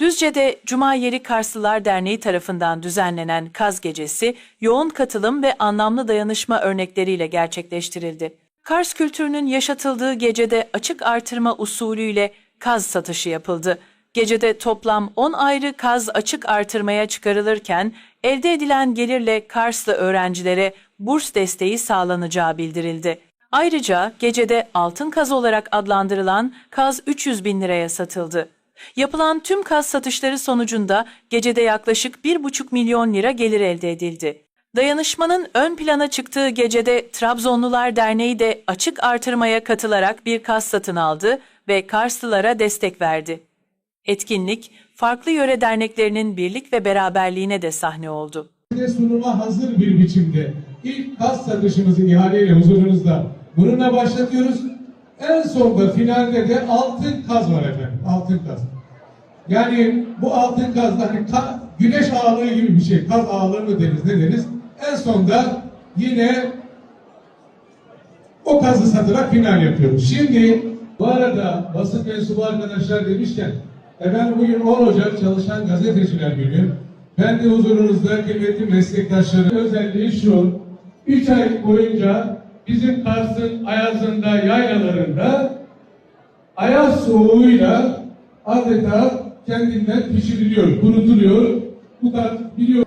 Düzce'de Cuma Yeri Karslılar Derneği tarafından düzenlenen Kaz Gecesi yoğun katılım ve anlamlı dayanışma örnekleriyle gerçekleştirildi. Kars kültürünün yaşatıldığı gecede açık artırma usulüyle kaz satışı yapıldı. Gecede toplam 10 ayrı kaz açık artırmaya çıkarılırken elde edilen gelirle Karslı öğrencilere burs desteği sağlanacağı bildirildi. Ayrıca gecede altın kaz olarak adlandırılan kaz 300 bin liraya satıldı. Yapılan tüm kaz satışları sonucunda gecede yaklaşık 1,5 milyon lira gelir elde edildi. Dayanışmanın ön plana çıktığı gecede Trabzonlular Derneği de açık artırmaya katılarak bir kaz satın aldı ve Karslılara destek verdi. Etkinlik, farklı yöre derneklerinin birlik ve beraberliğine de sahne oldu. Sunuma hazır bir biçimde ilk gaz satışımızı ihaleyle huzurunuzda bununla başlatıyoruz. En sonda finalde de altın kaz var efendim. Altın kaz. Yani bu altın kaz hani ka- güneş ağırlığı gibi bir şey. Kaz ağırlığı mı deriz ne deriz. En sonda yine o kazı satarak final yapıyoruz. Şimdi bu arada basın mensubu arkadaşlar demişken efendim bugün 10 Ocak Çalışan Gazeteciler Günü. Ben de huzurunuzda kıymetli meslektaşlarım özelliği şu. 3 ay boyunca bizim Kars'ın ayazında, yaylalarında ayaz soğuğuyla adeta kendinden pişiriliyor, kurutuluyor. Bu kadar biliyor.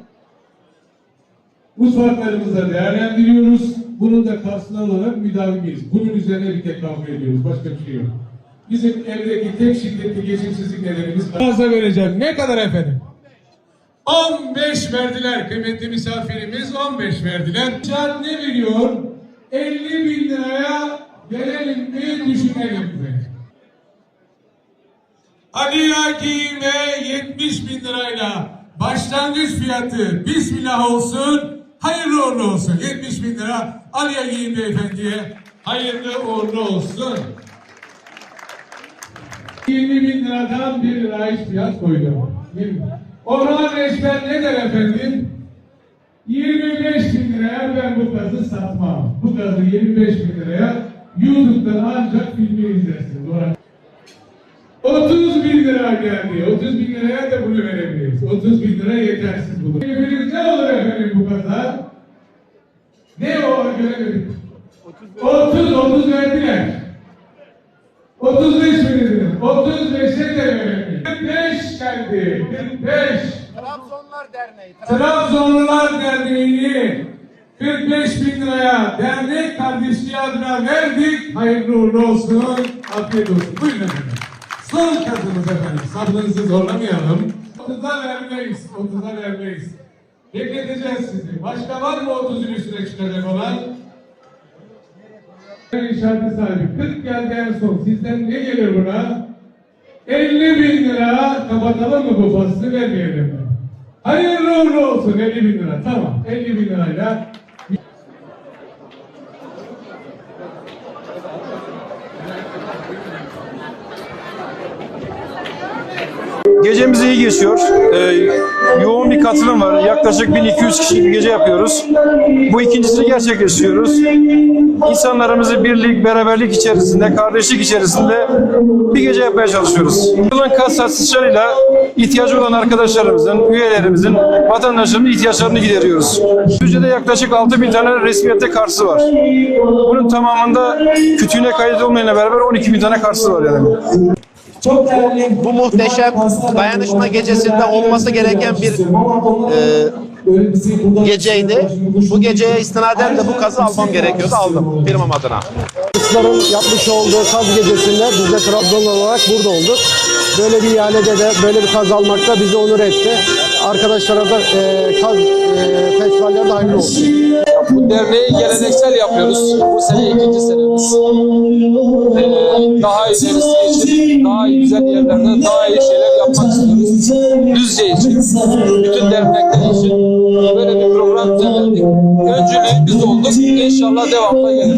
Mutfaklarımızda değerlendiriyoruz. Bunun da karşılığı olarak müdavimiyiz. Bunun üzerine bir tek kavga ediyoruz. Başka bir şey yok. Bizim evdeki tek şiddetli geçimsizlik nedenimiz fazla vereceğim. Ne kadar efendim? 15 verdiler kıymetli misafirimiz 15 verdiler. Can ne veriyor? 50 bin liraya gelelim mi düşünelim? Aliya giyime 70 bin lirayla başlangıç fiyatı Bismillah olsun, hayırlı uğurlu olsun. 70 bin lira Aliya giyim beyefendiye hayırlı uğurlu olsun. 20 bin liradan 1 lira iş fiyat koydum. 20. Orhan Reşber ne der efendim? 25 bin liraya ben bu gazı satmam. Bu gazı 25 bin liraya YouTube'dan ancak filmi izlersiniz. Orhan 30 bin lira geldi. 30 bin liraya da bunu veremeyiz. 30 bin lira yetersiz bunu. Efendim ne olur efendim bu kaza? Ne o göremedim. 30 30 verdiler. 35 verildi. 35'e de veremeyiz. 45 geldi. 45. Trabzonlar Derneği. Trabzonlular Derneği'ni 45 bin liraya dernek kardeşliği adına verdik. Hayırlı uğurlu olsun. Afiyet olsun. Buyurun efendim. Son kazımız efendim. Sabrınızı zorlamayalım. 30'a vermeyiz. 30'a vermeyiz. Bekleteceğiz sizi. Başka var mı 30'un üstüne çıkacak olan? İnşaatı sahibi. 40 geldi en son. Sizden ne gelir buna? 50 bin lira kapatalım mı bu faslı vermeyelim mi? Hayırlı uğurlu olsun 50 bin lira. Tamam 50 bin lirayla Gecemiz iyi geçiyor. Ee, yoğun bir katılım var. Yaklaşık 1200 kişilik bir gece yapıyoruz. Bu ikincisini gerçekleştiriyoruz. İnsanlarımızı birlik, beraberlik içerisinde, kardeşlik içerisinde bir gece yapmaya çalışıyoruz. Yapılan kas satışlarıyla ihtiyacı olan arkadaşlarımızın, üyelerimizin, vatandaşlarımızın ihtiyaçlarını gideriyoruz. Düzce'de yaklaşık 6000 tane resmiyette karşı var. Bunun tamamında kütüğüne kayıt olmayana beraber 12 bin tane karşı var yani. Bu muhteşem dayanışma gecesinde olması gereken bir e, geceydi. Bu geceye istinaden de bu kazı almam gerekiyordu. Aldım firmam adına. Kızların yapmış olduğu kaz gecesinde biz de Trabzonlu olarak burada olduk. Böyle bir ihalede de böyle bir kaz almak da bizi onur etti. Arkadaşlara da e, kaz e, festivallerde hayırlı olsun. Bu derneği geleneksel yapıyoruz. Bu sene ikinci senemiz. Ee, daha ilerisi için, daha güzel yerlerde daha iyi şeyler yapmak istiyoruz. Düzce için, bütün dernekler için böyle bir program düzenledik. Öncülüğü biz olduk. İnşallah devamla gelir.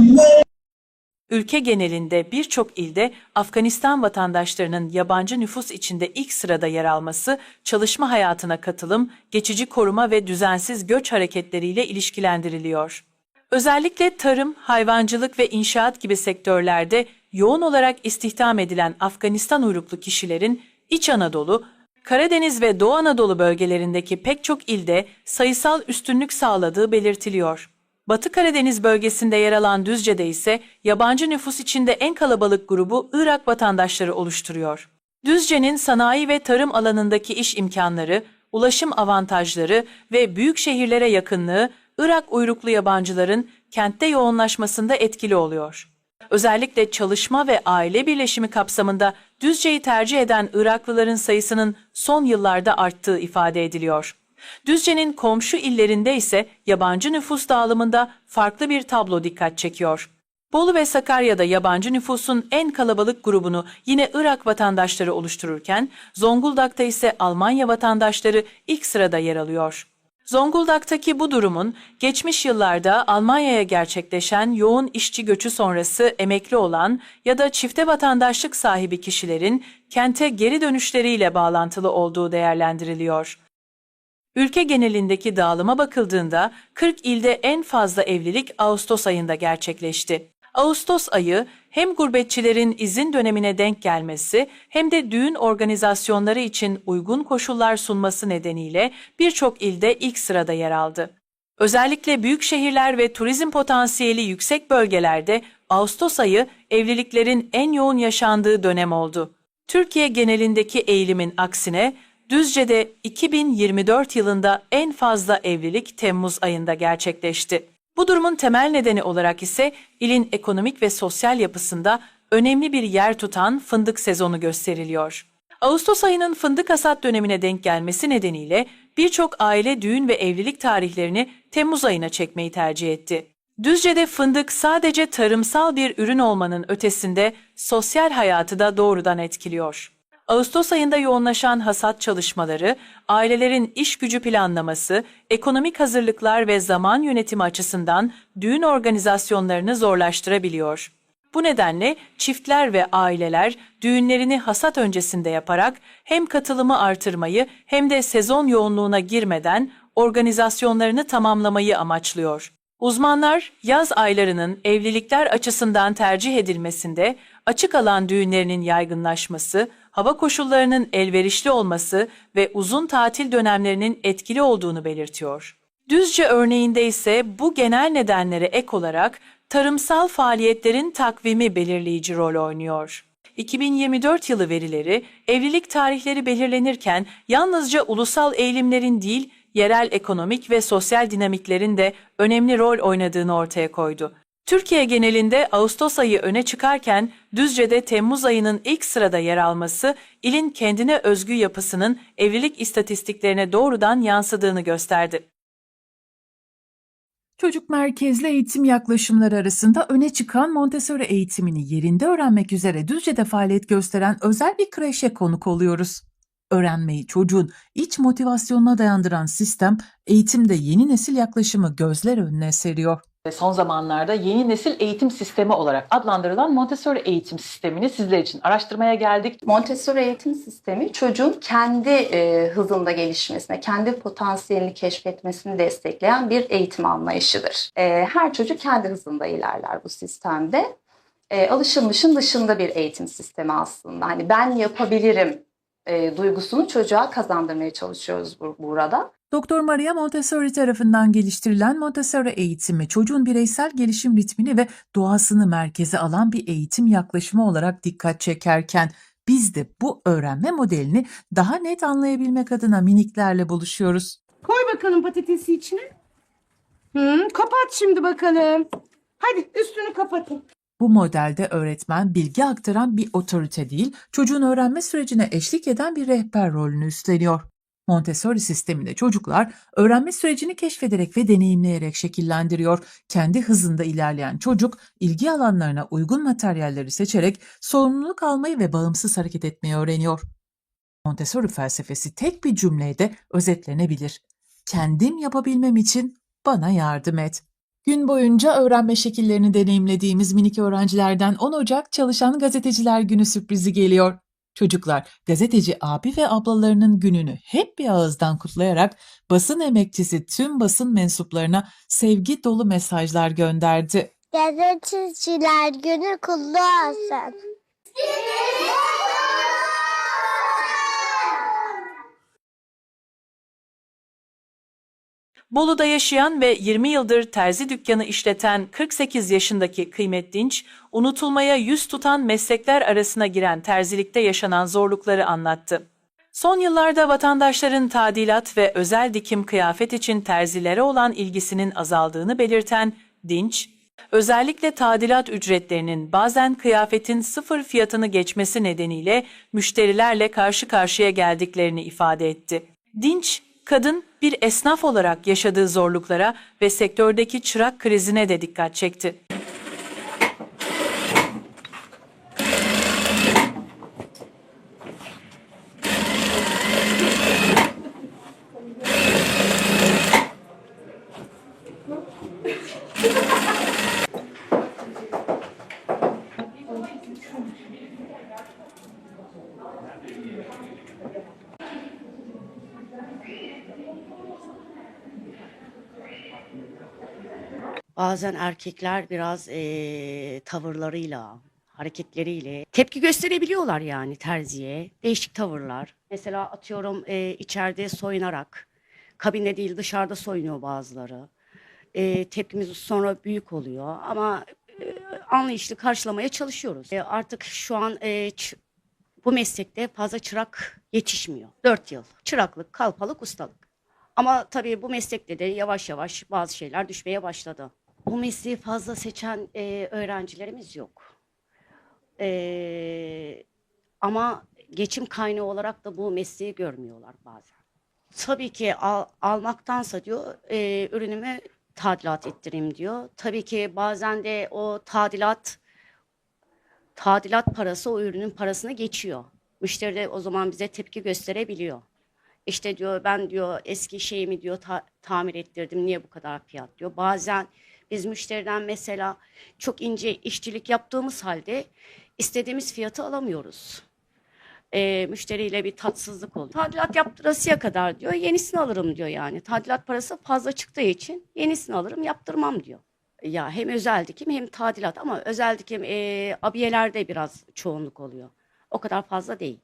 Ülke genelinde birçok ilde Afganistan vatandaşlarının yabancı nüfus içinde ilk sırada yer alması, çalışma hayatına katılım, geçici koruma ve düzensiz göç hareketleriyle ilişkilendiriliyor. Özellikle tarım, hayvancılık ve inşaat gibi sektörlerde yoğun olarak istihdam edilen Afganistan uyruklu kişilerin İç Anadolu, Karadeniz ve Doğu Anadolu bölgelerindeki pek çok ilde sayısal üstünlük sağladığı belirtiliyor. Batı Karadeniz bölgesinde yer alan Düzce'de ise yabancı nüfus içinde en kalabalık grubu Irak vatandaşları oluşturuyor. Düzce'nin sanayi ve tarım alanındaki iş imkanları, ulaşım avantajları ve büyük şehirlere yakınlığı Irak uyruklu yabancıların kentte yoğunlaşmasında etkili oluyor. Özellikle çalışma ve aile birleşimi kapsamında Düzce'yi tercih eden Iraklıların sayısının son yıllarda arttığı ifade ediliyor. Düzce'nin komşu illerinde ise yabancı nüfus dağılımında farklı bir tablo dikkat çekiyor. Bolu ve Sakarya'da yabancı nüfusun en kalabalık grubunu yine Irak vatandaşları oluştururken, Zonguldak'ta ise Almanya vatandaşları ilk sırada yer alıyor. Zonguldak'taki bu durumun geçmiş yıllarda Almanya'ya gerçekleşen yoğun işçi göçü sonrası emekli olan ya da çifte vatandaşlık sahibi kişilerin kente geri dönüşleriyle bağlantılı olduğu değerlendiriliyor. Ülke genelindeki dağılıma bakıldığında 40 ilde en fazla evlilik Ağustos ayında gerçekleşti. Ağustos ayı hem gurbetçilerin izin dönemine denk gelmesi hem de düğün organizasyonları için uygun koşullar sunması nedeniyle birçok ilde ilk sırada yer aldı. Özellikle büyük şehirler ve turizm potansiyeli yüksek bölgelerde Ağustos ayı evliliklerin en yoğun yaşandığı dönem oldu. Türkiye genelindeki eğilimin aksine Düzce'de 2024 yılında en fazla evlilik Temmuz ayında gerçekleşti. Bu durumun temel nedeni olarak ise ilin ekonomik ve sosyal yapısında önemli bir yer tutan fındık sezonu gösteriliyor. Ağustos ayının fındık hasat dönemine denk gelmesi nedeniyle birçok aile düğün ve evlilik tarihlerini Temmuz ayına çekmeyi tercih etti. Düzce'de fındık sadece tarımsal bir ürün olmanın ötesinde sosyal hayatı da doğrudan etkiliyor. Ağustos ayında yoğunlaşan hasat çalışmaları, ailelerin iş gücü planlaması, ekonomik hazırlıklar ve zaman yönetimi açısından düğün organizasyonlarını zorlaştırabiliyor. Bu nedenle çiftler ve aileler düğünlerini hasat öncesinde yaparak hem katılımı artırmayı hem de sezon yoğunluğuna girmeden organizasyonlarını tamamlamayı amaçlıyor. Uzmanlar yaz aylarının evlilikler açısından tercih edilmesinde açık alan düğünlerinin yaygınlaşması, hava koşullarının elverişli olması ve uzun tatil dönemlerinin etkili olduğunu belirtiyor. Düzce örneğinde ise bu genel nedenlere ek olarak tarımsal faaliyetlerin takvimi belirleyici rol oynuyor. 2024 yılı verileri evlilik tarihleri belirlenirken yalnızca ulusal eğilimlerin değil, yerel ekonomik ve sosyal dinamiklerin de önemli rol oynadığını ortaya koydu. Türkiye genelinde Ağustos ayı öne çıkarken Düzce'de Temmuz ayının ilk sırada yer alması ilin kendine özgü yapısının evlilik istatistiklerine doğrudan yansıdığını gösterdi. Çocuk merkezli eğitim yaklaşımları arasında öne çıkan Montessori eğitimini yerinde öğrenmek üzere Düzce'de faaliyet gösteren özel bir kreşe konuk oluyoruz. Öğrenmeyi çocuğun iç motivasyonuna dayandıran sistem eğitimde yeni nesil yaklaşımı gözler önüne seriyor. Son zamanlarda yeni nesil eğitim sistemi olarak adlandırılan Montessori eğitim sistemini sizler için araştırmaya geldik. Montessori eğitim sistemi çocuğun kendi e, hızında gelişmesine, kendi potansiyelini keşfetmesini destekleyen bir eğitim anlayışıdır. E, her çocuk kendi hızında ilerler bu sistemde. E, alışılmışın dışında bir eğitim sistemi aslında. Hani ben yapabilirim e, duygusunu çocuğa kazandırmaya çalışıyoruz bu, burada. Doktor Maria Montessori tarafından geliştirilen Montessori eğitimi çocuğun bireysel gelişim ritmini ve doğasını merkeze alan bir eğitim yaklaşımı olarak dikkat çekerken biz de bu öğrenme modelini daha net anlayabilmek adına miniklerle buluşuyoruz. Koy bakalım patatesi içine. Hı, kapat şimdi bakalım. Hadi üstünü kapatın. Bu modelde öğretmen bilgi aktaran bir otorite değil, çocuğun öğrenme sürecine eşlik eden bir rehber rolünü üstleniyor. Montessori sisteminde çocuklar öğrenme sürecini keşfederek ve deneyimleyerek şekillendiriyor. Kendi hızında ilerleyen çocuk ilgi alanlarına uygun materyalleri seçerek sorumluluk almayı ve bağımsız hareket etmeyi öğreniyor. Montessori felsefesi tek bir cümleyle özetlenebilir. Kendim yapabilmem için bana yardım et. Gün boyunca öğrenme şekillerini deneyimlediğimiz minik öğrencilerden 10 Ocak Çalışan Gazeteciler Günü sürprizi geliyor. Çocuklar gazeteci abi ve ablalarının gününü hep bir ağızdan kutlayarak basın emekçisi tüm basın mensuplarına sevgi dolu mesajlar gönderdi. Gazeteciler günü kutlu olsun. Bolu'da yaşayan ve 20 yıldır terzi dükkanı işleten 48 yaşındaki Kıymet Dinç, unutulmaya yüz tutan meslekler arasına giren terzilikte yaşanan zorlukları anlattı. Son yıllarda vatandaşların tadilat ve özel dikim kıyafet için terzilere olan ilgisinin azaldığını belirten Dinç, özellikle tadilat ücretlerinin bazen kıyafetin sıfır fiyatını geçmesi nedeniyle müşterilerle karşı karşıya geldiklerini ifade etti. Dinç, kadın bir esnaf olarak yaşadığı zorluklara ve sektördeki çırak krizine de dikkat çekti. Bazen erkekler biraz eee, tavırlarıyla, hareketleriyle tepki gösterebiliyorlar yani terziye. Değişik tavırlar. Mesela atıyorum eee, içeride soyunarak, kabinde değil dışarıda soyunuyor bazıları. Eee, tepkimiz sonra büyük oluyor ama eee, anlayışlı karşılamaya çalışıyoruz. Eee, artık şu an ç- bu meslekte fazla çırak yetişmiyor. Dört yıl çıraklık, kalpalık, ustalık. Ama tabii bu meslekte de yavaş yavaş bazı şeyler düşmeye başladı. Bu mesleği fazla seçen e, öğrencilerimiz yok. E, ama geçim kaynağı olarak da bu mesleği görmüyorlar bazen. Tabii ki al- almaktansa diyor e, ürünümü tadilat ettireyim diyor. Tabii ki bazen de o tadilat tadilat parası o ürünün parasına geçiyor. Müşteri de o zaman bize tepki gösterebiliyor. İşte diyor ben diyor eski şeyimi diyor ta- tamir ettirdim niye bu kadar fiyat diyor. Bazen biz müşteriden mesela çok ince işçilik yaptığımız halde istediğimiz fiyatı alamıyoruz. Ee, müşteriyle bir tatsızlık oluyor. Tadilat yaptırasıya kadar diyor yenisini alırım diyor yani. Tadilat parası fazla çıktığı için yenisini alırım yaptırmam diyor. Ya hem özel dikim hem tadilat ama özel dikim e, abiyelerde biraz çoğunluk oluyor. O kadar fazla değil.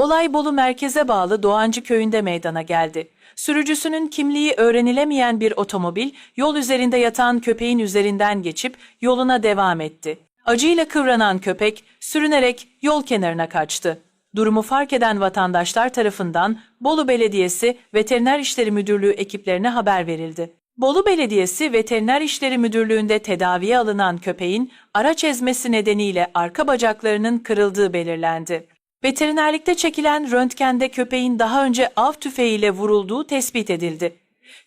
Olay Bolu merkeze bağlı Doğancı köyünde meydana geldi. Sürücüsünün kimliği öğrenilemeyen bir otomobil yol üzerinde yatan köpeğin üzerinden geçip yoluna devam etti. Acıyla kıvranan köpek sürünerek yol kenarına kaçtı. Durumu fark eden vatandaşlar tarafından Bolu Belediyesi Veteriner İşleri Müdürlüğü ekiplerine haber verildi. Bolu Belediyesi Veteriner İşleri Müdürlüğü'nde tedaviye alınan köpeğin araç ezmesi nedeniyle arka bacaklarının kırıldığı belirlendi. Veterinerlikte çekilen röntgende köpeğin daha önce av tüfeğiyle vurulduğu tespit edildi.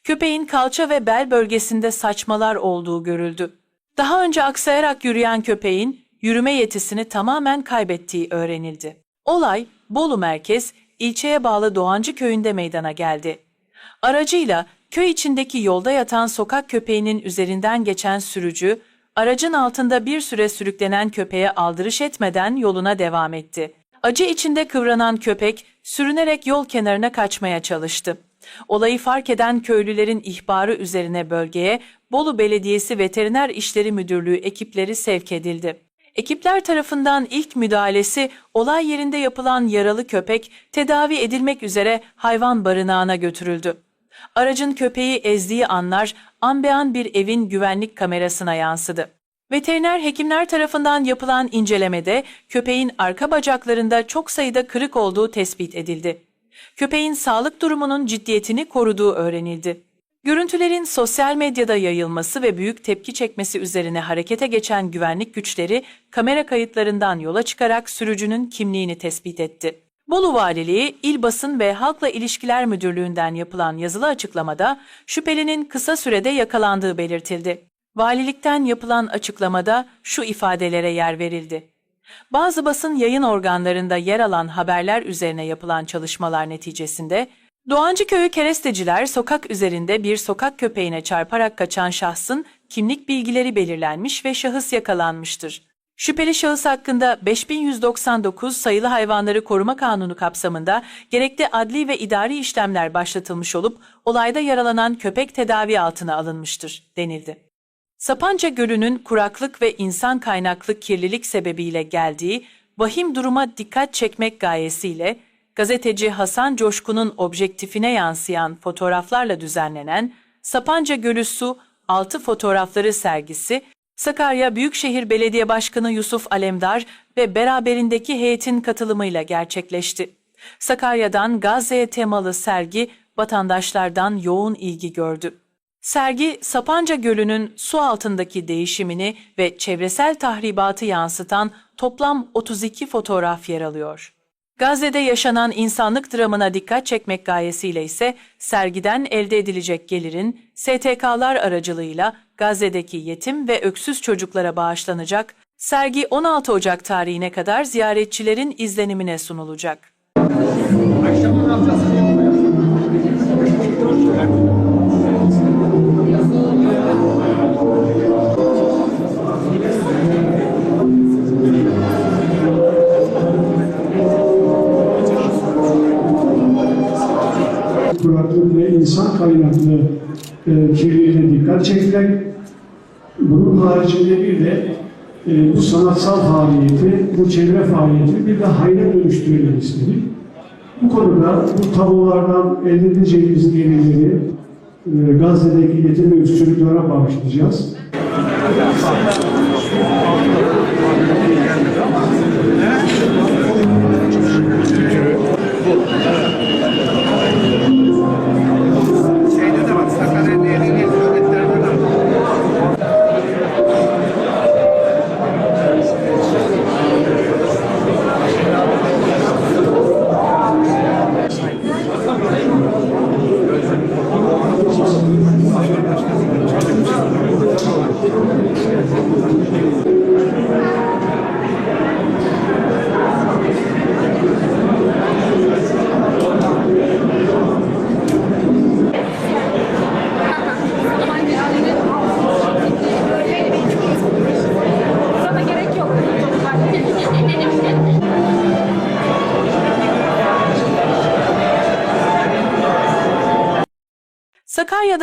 Köpeğin kalça ve bel bölgesinde saçmalar olduğu görüldü. Daha önce aksayarak yürüyen köpeğin yürüme yetisini tamamen kaybettiği öğrenildi. Olay Bolu merkez ilçeye bağlı Doğancı köyünde meydana geldi. Aracıyla köy içindeki yolda yatan sokak köpeğinin üzerinden geçen sürücü, aracın altında bir süre sürüklenen köpeğe aldırış etmeden yoluna devam etti. Acı içinde kıvranan köpek sürünerek yol kenarına kaçmaya çalıştı. Olayı fark eden köylülerin ihbarı üzerine bölgeye Bolu Belediyesi Veteriner İşleri Müdürlüğü ekipleri sevk edildi. Ekipler tarafından ilk müdahalesi olay yerinde yapılan yaralı köpek tedavi edilmek üzere hayvan barınağına götürüldü. Aracın köpeği ezdiği anlar ambean bir evin güvenlik kamerasına yansıdı. Veteriner hekimler tarafından yapılan incelemede köpeğin arka bacaklarında çok sayıda kırık olduğu tespit edildi. Köpeğin sağlık durumunun ciddiyetini koruduğu öğrenildi. Görüntülerin sosyal medyada yayılması ve büyük tepki çekmesi üzerine harekete geçen güvenlik güçleri kamera kayıtlarından yola çıkarak sürücünün kimliğini tespit etti. Bolu Valiliği, İl Basın ve Halkla İlişkiler Müdürlüğü'nden yapılan yazılı açıklamada şüphelinin kısa sürede yakalandığı belirtildi. Valilikten yapılan açıklamada şu ifadelere yer verildi. Bazı basın yayın organlarında yer alan haberler üzerine yapılan çalışmalar neticesinde Doğancı Köyü keresteciler sokak üzerinde bir sokak köpeğine çarparak kaçan şahsın kimlik bilgileri belirlenmiş ve şahıs yakalanmıştır. Şüpheli şahıs hakkında 5199 sayılı hayvanları koruma kanunu kapsamında gerekli adli ve idari işlemler başlatılmış olup olayda yaralanan köpek tedavi altına alınmıştır denildi. Sapanca Gölü'nün kuraklık ve insan kaynaklı kirlilik sebebiyle geldiği vahim duruma dikkat çekmek gayesiyle gazeteci Hasan Coşkun'un objektifine yansıyan fotoğraflarla düzenlenen Sapanca Gölü Su Altı Fotoğrafları sergisi, Sakarya Büyükşehir Belediye Başkanı Yusuf Alemdar ve beraberindeki heyetin katılımıyla gerçekleşti. Sakarya'dan Gazze'ye temalı sergi vatandaşlardan yoğun ilgi gördü. Sergi, Sapanca Gölü'nün su altındaki değişimini ve çevresel tahribatı yansıtan toplam 32 fotoğraf yer alıyor. Gazze'de yaşanan insanlık dramına dikkat çekmek gayesiyle ise sergiden elde edilecek gelirin STK'lar aracılığıyla Gazze'deki yetim ve öksüz çocuklara bağışlanacak, sergi 16 Ocak tarihine kadar ziyaretçilerin izlenimine sunulacak. Kuraklık ve insan kaynaklı e, kirliliğine dikkat çekmek. Bunun haricinde bir de e, bu sanatsal faaliyeti, bu çevre faaliyeti bir de hayra dönüştürülmek istedik. Bu konuda bu tablolardan elde edeceğimiz gelirleri e, Gazze'deki yetim ve çocuklara bağışlayacağız.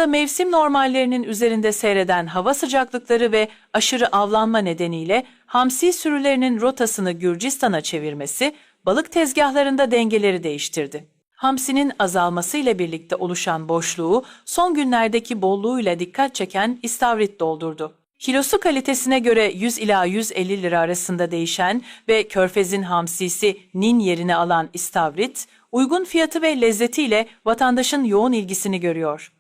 Sakarya'da mevsim normallerinin üzerinde seyreden hava sıcaklıkları ve aşırı avlanma nedeniyle hamsi sürülerinin rotasını Gürcistan'a çevirmesi balık tezgahlarında dengeleri değiştirdi. Hamsinin azalmasıyla birlikte oluşan boşluğu son günlerdeki bolluğuyla dikkat çeken istavrit doldurdu. Kilosu kalitesine göre 100 ila 150 lira arasında değişen ve körfezin hamsisi nin yerini alan istavrit, uygun fiyatı ve lezzetiyle vatandaşın yoğun ilgisini görüyor.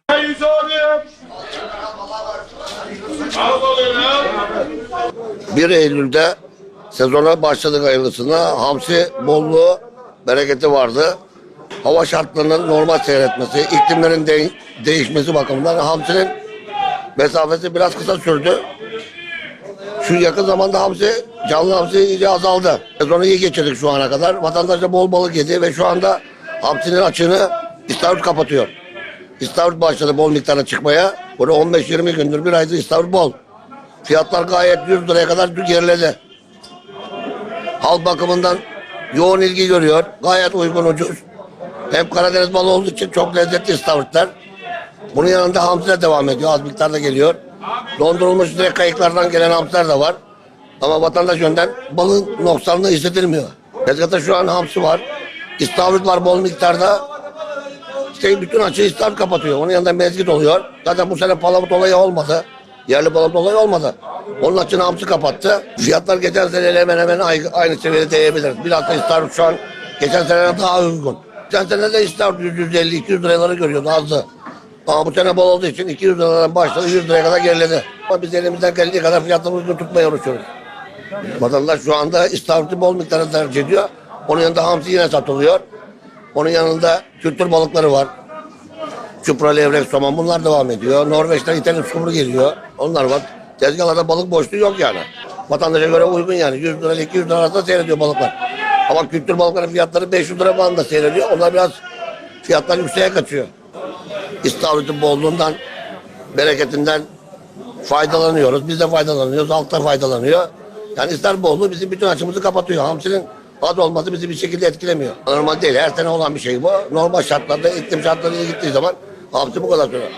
1 Eylül'de sezona başladık hayırlısına. Hamsi bolluğu, bereketi vardı. Hava şartlarının normal seyretmesi, iklimlerin de- değişmesi bakımından hamsinin mesafesi biraz kısa sürdü. Şu yakın zamanda hamsi, canlı hamsi iyice azaldı. Sezonu iyi geçirdik şu ana kadar. Vatandaş da bol balık yedi ve şu anda hamsinin açığını istavrit kapatıyor. İstavrit başladı bol miktarda çıkmaya. Burada 15-20 gündür bir aydır istavrit bol. Fiyatlar gayet 100 liraya kadar geriledi. Halk bakımından yoğun ilgi görüyor. Gayet uygun ucuz. Hem Karadeniz balı olduğu için çok lezzetli istavritler. Bunun yanında hamsiler devam ediyor. Az miktarda geliyor. Dondurulmuş direkt kayıklardan gelen hamsiler de var. Ama vatandaş yönden balın noksanlığı hissedilmiyor. Tezgahta şu an hamsi var. İstavrit var bol miktarda. İşte bütün açığı istavrit kapatıyor. Onun yanında mezgit oluyor. Zaten bu sene palamut olayı olmadı. Yerli palamut olayı olmadı. Onun açığını hamsi kapattı. Fiyatlar geçen seneyle hemen hemen aynı, seviyede diyebiliriz. Biraz da istavrit şu an geçen seneden daha uygun. Geçen sene de istavrit 150-200 liraları görüyordu azdı. Ama bu sene bol olduğu için 200 liradan başladı 100 liraya kadar geriledi. Ama biz elimizden geldiği kadar fiyatları uygun tutmaya uğraşıyoruz. Vatandaş şu anda istavriti bol miktarda tercih ediyor. Onun yanında hamsi yine satılıyor. Onun yanında kültür balıkları var. Çupra, levrek, somon bunlar devam ediyor. Norveç'ten İtalya skumru geliyor. Onlar var. Tezgahlarda balık boşluğu yok yani. Vatandaşa göre uygun yani. 100 lira ile 200 lira arasında seyrediyor balıklar. Ama kültür balıkların fiyatları 500 lira bandında seyrediyor. Onlar biraz fiyatlar yükseğe kaçıyor. İstavritin bolluğundan, bereketinden faydalanıyoruz. Biz de faydalanıyoruz. Halk da faydalanıyor. Yani ister bolluğu bizim bütün açımızı kapatıyor. Hamsinin az olması bizi bir şekilde etkilemiyor. Normal değil. Her sene olan bir şey bu. Normal şartlarda, iklim şartları iyi gittiği zaman hamsi bu kadar sürer.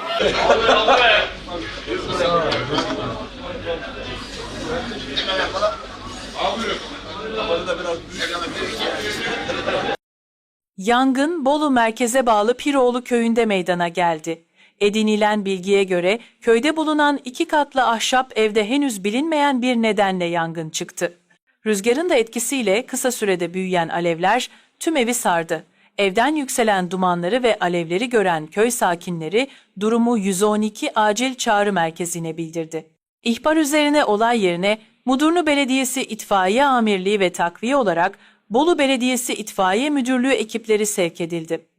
Yangın Bolu merkeze bağlı Piroğlu köyünde meydana geldi. Edinilen bilgiye göre köyde bulunan iki katlı ahşap evde henüz bilinmeyen bir nedenle yangın çıktı. Rüzgarın da etkisiyle kısa sürede büyüyen alevler tüm evi sardı. Evden yükselen dumanları ve alevleri gören köy sakinleri durumu 112 acil çağrı merkezine bildirdi. İhbar üzerine olay yerine Mudurnu Belediyesi İtfaiye Amirliği ve takviye olarak Bolu Belediyesi İtfaiye Müdürlüğü ekipleri sevk edildi.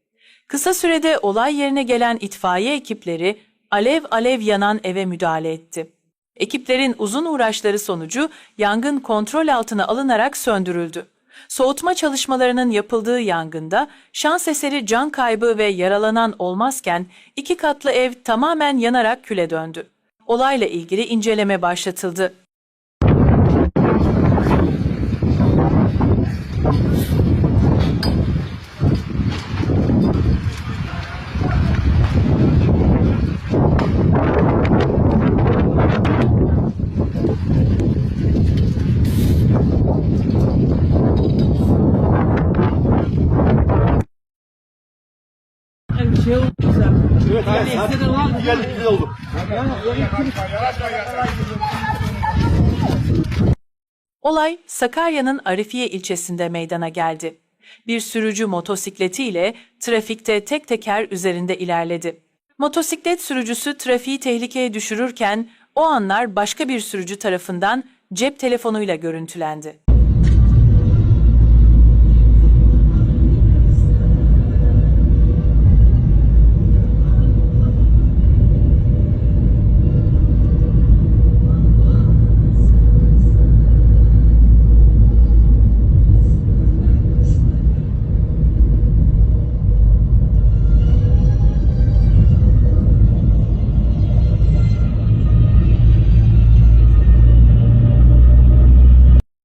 Kısa sürede olay yerine gelen itfaiye ekipleri alev alev yanan eve müdahale etti. Ekiplerin uzun uğraşları sonucu yangın kontrol altına alınarak söndürüldü. Soğutma çalışmalarının yapıldığı yangında şans eseri can kaybı ve yaralanan olmazken iki katlı ev tamamen yanarak küle döndü. Olayla ilgili inceleme başlatıldı. Olay Sakarya'nın Arifiye ilçesinde meydana geldi. Bir sürücü motosikletiyle trafikte tek teker üzerinde ilerledi. Motosiklet sürücüsü trafiği tehlikeye düşürürken o anlar başka bir sürücü tarafından cep telefonuyla görüntülendi.